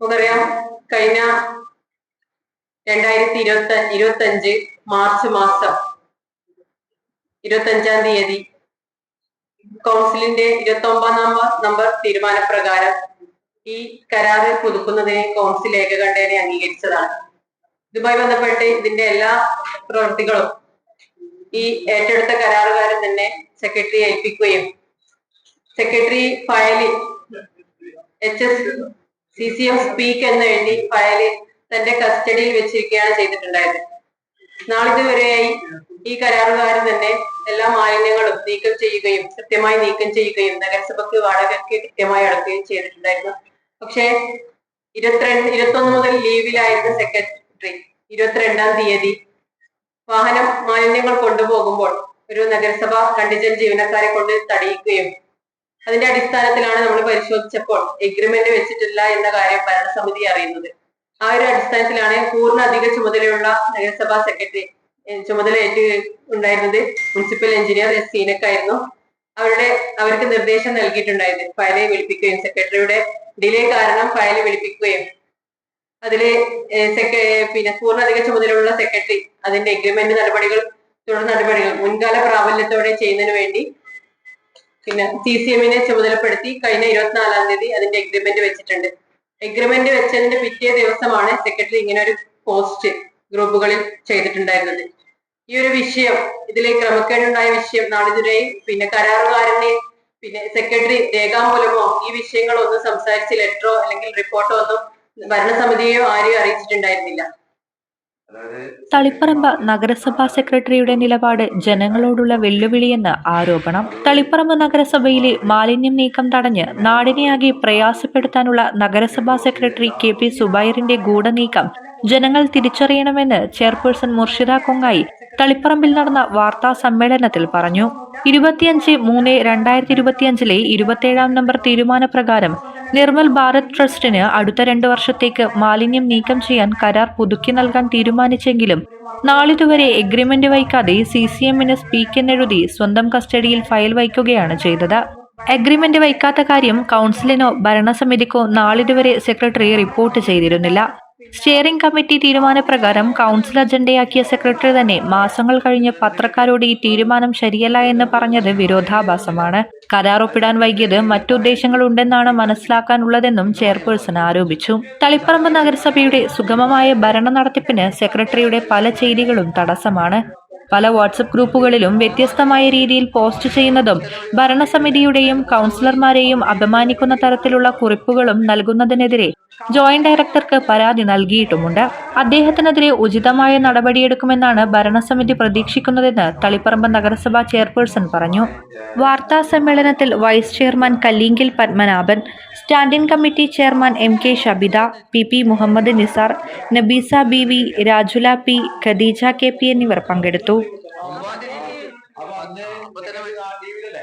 നമുക്കറിയാം കഴിഞ്ഞ രണ്ടായിരത്തി ഇരുപത്തി ഇരുപത്തി അഞ്ച് മാർച്ച് മാസം ഇരുപത്തി അഞ്ചാം തീയതി കൗൺസിലിന്റെ ഇരുപത്തി ഒമ്പതാം നമ്പർ തീരുമാനപ്രകാരം ഈ കരാറ് പുതുക്കുന്നതിന് കൗൺസിൽ ഏകകണ്ഠേനെ അംഗീകരിച്ചതാണ്. ഇതുമായി ബന്ധപ്പെട്ട് ഇതിന്റെ എല്ലാ പ്രവൃത്തികളും ഈ ഏറ്റെടുത്ത കരാറുകാരൻ തന്നെ സെക്രട്ടറി ഏൽപ്പിക്കുകയും സെക്രട്ടറി ഫയലിൽ H S C C F speak എന്ന് എഴുതി ഫയൽ തന്റെ കസ്റ്റഡിയിൽ വെച്ചിരിക്കുകയാണ് ചെയ്തിട്ടുണ്ടായത്. നാളിതുവരെയായി ഈ കരാറുകാരൻ തന്നെ എല്ലാ മാലിന്യങ്ങളും നീക്കം ചെയ്യുകയും കൃത്യമായി നീക്കം ചെയ്യുകയും നഗരസഭയ്ക്ക് വാടകയ്ക്ക് കൃത്യമായി അടക്കുകയും ചെയ്തിട്ടുണ്ടായിരുന്നു. പക്ഷെ ഇരുപത്തിരണ്ട് ഇരുപത്തൊന്ന് മുതൽ ലീവിലായിരുന്ന സെക്രട്ടറി. ഇരുപത്തിരണ്ടാം തീയതി വാഹനം മാലിന്യങ്ങൾ കൊണ്ടുപോകുമ്പോൾ ഒരു നഗരസഭ കണ്ടിജൻ ജീവനക്കാരെ കൊണ്ട് തടയിക്കുകയും അതിന്റെ അടിസ്ഥാനത്തിലാണ് നമ്മൾ പരിശോധിച്ചപ്പോൾ എഗ്രിമെന്റ് വെച്ചിട്ടില്ല എന്ന കാര്യം ഭരണസമിതി അറിയുന്നത്. ആ ഒരു അടിസ്ഥാനത്തിലാണ് പൂർണ അധിക ചുമതലയുള്ള നഗരസഭാ സെക്രട്ടറി ചുമതല ഏറ്റ് ഉണ്ടായിരുന്നത്. മുനിസിപ്പൽ എഞ്ചിനീയർ എസ് സീനക്കായിരുന്നു അവരുടെ അവർക്ക് നിർദ്ദേശം നൽകിയിട്ടുണ്ടായത് ഫയലെ വിളിപ്പിക്കുകയും സെക്രട്ടറിയുടെ ഡിലേ കാരണം ഫയൽ വിളിപ്പിക്കുകയും. അതിൽ പിന്നെ പൂർണ അധിക ചുമതലയുള്ള സെക്രട്ടറി അതിന്റെ എഗ്രിമെന്റ് നടപടികൾ തുടർ നടപടികൾ മുൻകാല പ്രാബല്യത്തോടെ ചെയ്യുന്നതിന് വേണ്ടി പിന്നെ സി സി എമ്മിനെ ചുമതലപ്പെടുത്തി കഴിഞ്ഞ ഇരുപത്തിനാലാം തീയതി അതിന്റെ എഗ്രിമെന്റ് വെച്ചിട്ടുണ്ട്. എഗ്രിമെന്റ് വെച്ചതിന്റെ പിറ്റേ ദിവസമാണ് സെക്രട്ടറി ഇങ്ങനെ ഒരു പോസ്റ്റ് ഗ്രൂപ്പുകളിൽ ചെയ്തിട്ടുണ്ടായിരുന്നത്. ഈ ഒരു വിഷയം ഇതിലെ ക്രമക്കേടുണ്ടായ വിഷയം നാളിതുരെയും പിന്നെ കരാറുകാരനെ പിന്നെ സെക്രട്ടറി രേഖാമൂലമോ ഈ വിഷയങ്ങളൊന്നും സംസാരിച്ച് ലെറ്ററോ അല്ലെങ്കിൽ റിപ്പോർട്ടോ ഒന്നും ഭരണസമിതിയോ ആരെയും അറിയിച്ചിട്ടുണ്ടായിരുന്നില്ല. തളിപ്പറമ്പ് നഗരസഭാ സെക്രട്ടറിയുടെ നിലപാട് ജനങ്ങളോടുള്ള വെല്ലുവിളിയെന്ന് ആരോപണം. തളിപ്പറമ്പ് നഗരസഭയിലെ മാലിന്യം നീക്കം തടഞ്ഞ് നാടിനെയാകെ പ്രയാസപ്പെടുത്താനുള്ള നഗരസഭാ സെക്രട്ടറി കെ പി സുബൈറിന്റെ ഗൂഢനീക്കം ജനങ്ങൾ തിരിച്ചറിയണമെന്ന് ചെയർപേഴ്സൺ മുർഷിദ കൊങ്ങായി തളിപ്പറമ്പിൽ നടന്ന വാർത്താ സമ്മേളനത്തിൽ പറഞ്ഞു. ഇരുപത്തിയഞ്ച് മൂന്ന് രണ്ടായിരത്തി ഇരുപത്തിയഞ്ചിലെ ഇരുപത്തിയേഴാം നമ്പർ തീരുമാനപ്രകാരം നിർമ്മൽ ഭാരത് ട്രസ്റ്റിന് അടുത്ത രണ്ടു വർഷത്തേക്ക് മാലിന്യം നീക്കം ചെയ്യാൻ കരാർ പുതുക്കി നൽകാൻ തീരുമാനിച്ചെങ്കിലും നാളിതുവരെ എഗ്രിമെന്റ് വൈക്കാതെ സി സി എമ്മിന് സ്പീക്ക് എന്നെഴുതി സ്വന്തം കസ്റ്റഡിയിൽ ഫയൽ വയ്ക്കുകയാണ് ചെയ്തത്. എഗ്രിമെന്റ് വയ്ക്കാത്ത കാര്യം കൗൺസിലിനോ ഭരണസമിതിക്കോ നാളിതുവരെ സെക്രട്ടറി റിപ്പോർട്ട് ചെയ്തിരുന്നില്ല. സ്റ്റിയറിംഗ് കമ്മിറ്റി തീരുമാനപ്രകാരം കൗൺസിൽ അജണ്ടയാക്കിയ സെക്രട്ടറി തന്നെ മാസങ്ങൾ കഴിഞ്ഞ് പത്രക്കാരോട് ഈ തീരുമാനം ശരിയല്ല എന്ന് പറഞ്ഞത് വിരോധാഭാസമാണ്. കരാർ ഒപ്പിടാൻ വൈകിയത് മറ്റുദ്ദേശങ്ങളുണ്ടെന്നാണ് മനസ്സിലാക്കാനുള്ളതെന്നും ചെയർപേഴ്സൺ ആരോപിച്ചു. തളിപ്പറമ്പ് നഗരസഭയുടെ സുഗമമായ ഭരണ നടത്തിപ്പിന് സെക്രട്ടറിയുടെ പല ചെയ്തികളും തടസ്സമാണ്. പല വാട്സപ്പ് ഗ്രൂപ്പുകളിലും വ്യത്യസ്തമായ രീതിയിൽ പോസ്റ്റ് ചെയ്യുന്നതും ഭരണസമിതിയുടെയും കൗൺസിലർമാരെയും അപമാനിക്കുന്ന തരത്തിലുള്ള കുറിപ്പുകളും നൽകുന്നതിനെതിരെ ജോയിന്റ് ഡയറക്ടർക്ക് പരാതി നൽകിയിട്ടുമുണ്ട്. അദ്ദേഹത്തിനെതിരെ ഉചിതമായ നടപടിയെടുക്കുമെന്നാണ് ഭരണസമിതി പ്രതീക്ഷിക്കുന്നതെന്ന് തളിപ്പറമ്പ് നഗരസഭാ ചെയർപേഴ്സൺ പറഞ്ഞു. വാർത്താ സമ്മേളനത്തിൽ vice chairman Kallingil Padmanabhan standing committee chairman M K Shabitha P P Muhammad Nisar Nabeesa B V Rajula P Khadeeja K P എന്നിവർ പങ്കെടുത്തു. അപ്പൊ തന്നെ